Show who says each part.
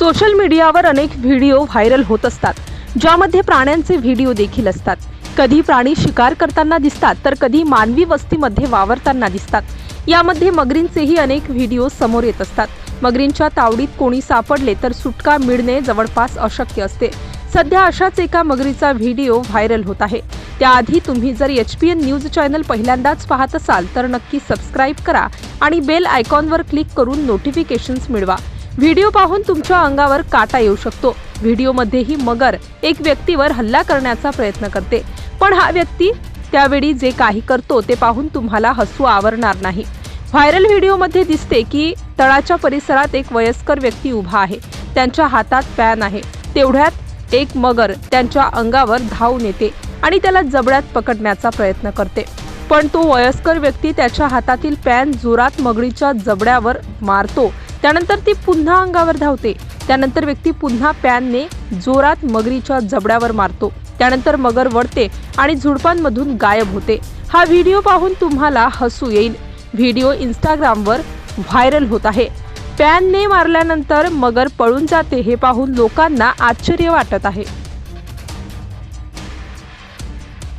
Speaker 1: Social मीडियावर अनेक video viral होत असतात ज्यामध्ये प्राण्यांचे व्हिडिओ देखील असतात. कधी प्राणी शिकार करताना दिसतात तर कधी मानवी वस्तीमध्ये वावरताना दिसतात. यामध्ये मगरींचेही अनेक व्हिडिओ समोर येत असतात. मगरींच्या तावडीत कोणी सापडले तर सुटका मिळणे जवळपास अशक्य असते. सध्या अशाच एका मगरीचा व्हिडिओ व्हायरल होत आहे. त्याआधी तुम्ही जर H P N news channel पहिल्यांदाच पाहत असाल तर नक्की सबस्क्राईब करा आणि बेल आयकॉनवर क्लिक करून नोटिफिकेशन्स मिळवा. व्हिडिओ पाहून तुमच्या अंगावर काटा येऊ शकतो. व्हिडिओमध्येही मगर एक व्यक्तीवर हल्ला करण्याचा प्रयत्न करते. पण हा व्यक्ती त्यावेळी जे काही करतो ते पाहून तुम्हाला हसू आवरणार नाही. व्हायरल व्हिडिओमध्ये दिसते की तळाच्या परिसरात एक वयस्कर व्यक्ती उभा आहे. त्यांच्या हातात पॅन आहे. तेवढ्यात एक मगर त्यांच्या अंगावर धावून येते आणि त्याला जबड्यात पकडण्याचा प्रयत्न करते. पण तो वयस्कर व्यक्ती त्याच्या हातातील पॅन जोरात मगरीच्या जबड्यावर मारतो त्यानंतर ती पुन्हा अंगावर धावते. त्यानंतर व्यक्ती पुन्हा पॅनने जोरात मगरीच्या जबड्यावर मारतो. त्यानंतर मगर वळते आणि झुडपांमधून गायब होते. हा व्हिडिओ पाहून तुम्हाला हसू येईल. व्हिडिओ इंस्टाग्रामवर व्हायरल होत आहे. पॅनने मारल्यानंतर मगर पळून जाते हे पाहून लोकांना आश्चर्य वाटत आहे.